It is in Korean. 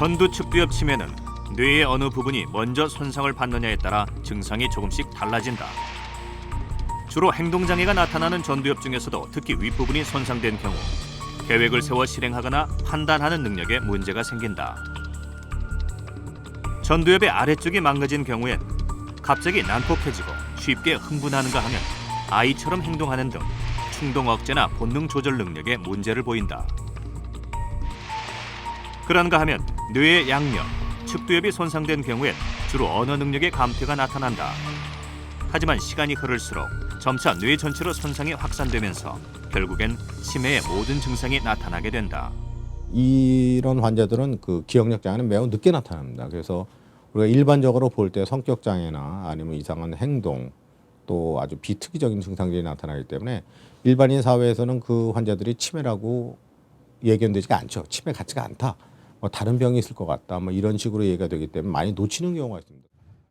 전두 측두엽 치매는 뇌의 어느 부분이 먼저 손상을 받느냐에 따라 증상이 조금씩 달라진다. 주로 행동장애가 나타나는 전두엽 중에서도 특히 윗부분이 손상된 경우 계획을 세워 실행하거나 판단하는 능력에 문제가 생긴다. 전두엽의 아래쪽이 망가진 경우엔 갑자기 난폭해지고 쉽게 흥분하는가 하면 아이처럼 행동하는 등 충동 억제나 본능 조절 능력에 문제를 보인다. 그런가 하면 뇌의 양력, 측두엽이 손상된 경우엔 주로 언어 능력의 감퇴가 나타난다. 하지만 시간이 흐를수록 점차 뇌 전체로 손상이 확산되면서 결국엔 치매의 모든 증상이 나타나게 된다. 이런 환자들은 그 기억력 장애는 매우 늦게 나타납니다. 그래서 우리가 일반적으로 볼 때 성격 장애나 아니면 이상한 행동 또 아주 비특이적인 증상들이 나타나기 때문에 일반인 사회에서는 그 환자들이 치매라고 예견되지가 않죠. 치매 같지가 않다. 뭐 다른 병이 있을 것 같다. 뭐 이런 식으로 얘기가 되기 때문에 많이 놓치는 경우가 있습니다.